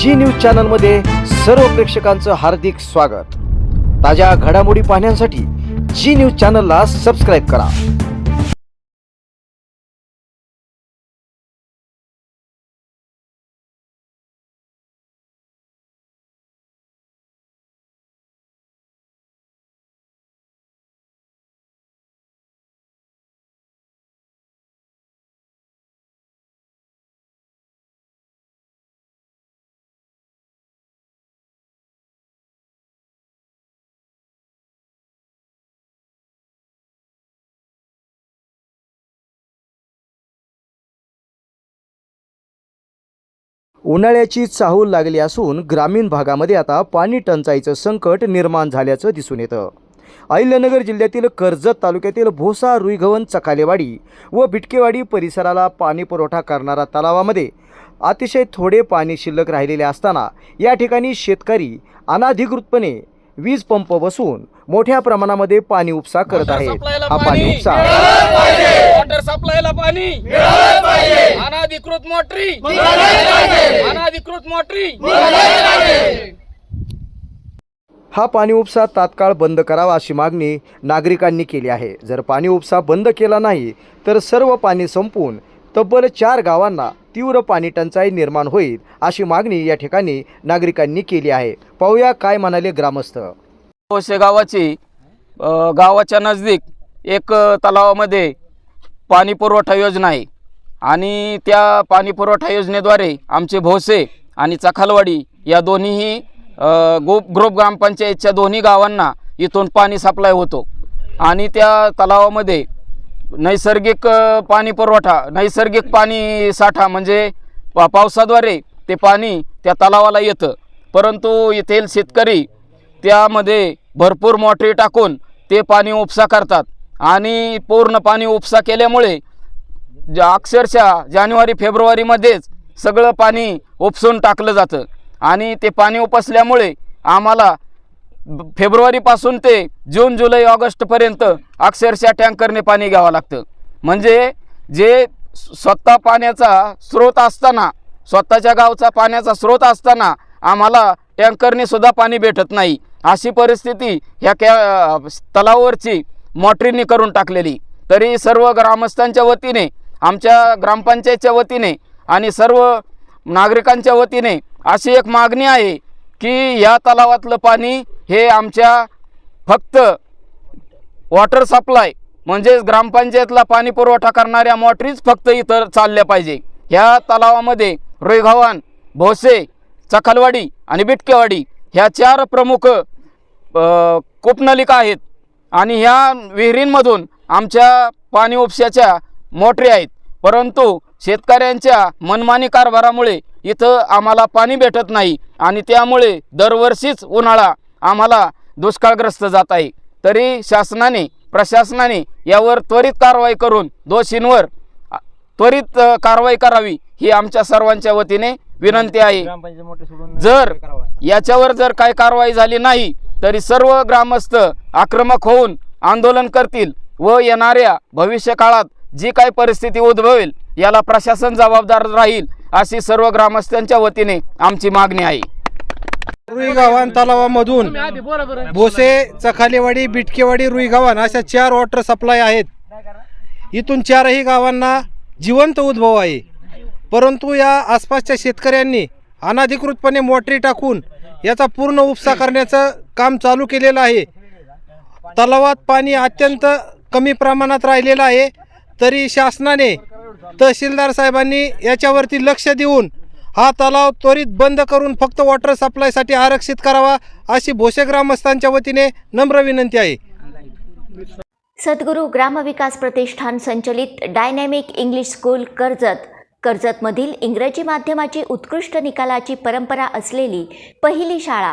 जी news चॅनलमध्ये सर्व प्रेक्षकांचं हार्दिक स्वागत. ताज्या घडामोडी पाहण्यासाठी जी न्यूज चॅनलला सबस्क्राईब करा. उन्हाळ्याची चाहूल लागली असून ग्रामीण भागामध्ये आता पाणी टंचाईचं संकट निर्माण झाल्याचं दिसून येतं. अहिल्यानगर जिल्ह्यातील कर्जत तालुक्यातील भोसा रुईगव्हाण चकालेवाडी व बिटकेवाडी परिसराला पाणी पुरवठा करणारा तलावामध्ये अतिशय थोडे पाणी शिल्लक राहिलेले असताना या ठिकाणी शेतकरी अनाधिकृतपणे वीज पंप बसवून मोठ्या प्रमाणामध्ये पाणी उपसा करत आहे हा पाणी उपसा. वॉटर सप्लायला पाणी. अनाधिकृत मोटरी. अनाधिकृत मोटरी. हा पाणी उपसा तात्काळ बंद करावा अशी मागणी नागरिकांनी केली आहे. जर पाणी उपसा बंद केला नाही तर सर्व पाणी संपून तब्बल चार गावांना तीव्र पाणी टंचाई निर्माण होईल अशी मागणी या ठिकाणी नागरिकांनी केली आहे. पाहूया काय म्हणाले ग्रामस्थ. कोशे गावाची अ, गावाच्या नजदीक एक तलावामध्ये पाणी पुरवठा योजना आहे. आणि त्या पाणी पुरवठा योजनेद्वारे आमचे भोसे आणि चखालवाडी या दोन्हीही गो ग्रुप ग्रामपंचायतच्या दोन्ही गावांना इथून पाणी सप्लाय होतो. आणि त्या तलावामध्ये नैसर्गिक पाणी पुरवठा नैसर्गिक पाणी साठा म्हणजे पा पावसाद्वारे ते पाणी त्या तलावाला येतं. परंतु येथील शेतकरी त्यामध्ये भरपूर मोटरी टाकून ते पाणी उपसा करतात. आणि पूर्ण पाणी उपसा केल्यामुळे अक्षरशः जानेवारी फेब्रुवारीमध्येच सगळं पाणी उपसून टाकलं जातं. आणि ते पाणी उपसल्यामुळे आम्हाला फेब्रुवारीपासून ते जून जुलै ऑगस्टपर्यंत अक्षरशः टँकरने पाणी घ्यावं लागतं. म्हणजे जे स्वतः पाण्याचा स्रोत असताना स्वतःच्या गावचा पाण्याचा स्रोत असताना आम्हाला टँकरने सुद्धा पाणी भेटत नाही. अशी परिस्थिती ह्या कॅ तलावावरची मॉटरीने करून टाकलेली. तरी सर्व ग्रामस्थांच्या वतीने आमच्या ग्रामपंचायतच्या वतीने आणि सर्व नागरिकांच्या वतीने अशी एक मागणी आहे की या तलावातलं पाणी हे आमच्या फक्त वॉटर सप्लाय म्हणजेच ग्रामपंचायतला पाणी पुरवठा करणाऱ्या मोटरीच फक्त इथं चालल्या पाहिजे. ह्या तलावामध्ये रुईगव्हाण भोसे चखलवाडी आणि बिटकेवाडी ह्या चार प्रमुख कूपनलिका आहेत. आणि ह्या विहिरींमधून आमच्या पाणी उपशाच्या मोटरी आहेत. परंतु शेतकऱ्यांच्या मनमानी कारभारामुळे इथं आम्हाला पाणी भेटत नाही आणि त्यामुळे दरवर्षीच उन्हाळा आम्हाला दुष्काळग्रस्त जात आहे. तरी शासनाने प्रशासनाने यावर त्वरित कारवाई करून दोषींवर त्वरित कारवाई करावी ही आमच्या सर्वांच्या वतीने विनंती आहे. जर याच्यावर जर काही कारवाई झाली नाही तरी सर्व ग्रामस्थ आक्रमक होऊन आंदोलन करतील व येणाऱ्या भविष्य काळात जी काही परिस्थिती उद्भवेल याला प्रशासन जबाबदार राहील अशी सर्व ग्रामस्थांच्या वतीने आमची मागणी आहे. रुईगावान तलावामधून भोसे चखालेवाडी बिटकेवाडी रुईगावान अशा चार वॉटर सप्लाय आहेत. इथून चारही गावांना जिवंत उद्भव आहे. परंतु या आसपासच्या शेतकऱ्यांनी अनाधिकृतपणे मोटरी टाकून याचा पूर्ण उपसा करण्याचं काम चालू केलेलं आहे. तलावात पाणी अत्यंत कमी प्रमाणात राहिलेलं आहे. तरी शासनाने तहसीलदार साहेबांनी याच्यावरती लक्ष देऊन हा तलाव त्वरित बंद करून फक्त वॉटर सप्लायसाठी आरक्षित करावा अशी भोसे ग्रामस्थांच्या वतीने नम्र विनंती आहे. सद्गुरू ग्रामविकास प्रतिष्ठान संचलित डायनॅमिक इंग्लिश स्कूल कर्जत. कर्जतमधील इंग्रजी माध्यमाची उत्कृष्ट निकालाची परंपरा असलेली पहिली शाळा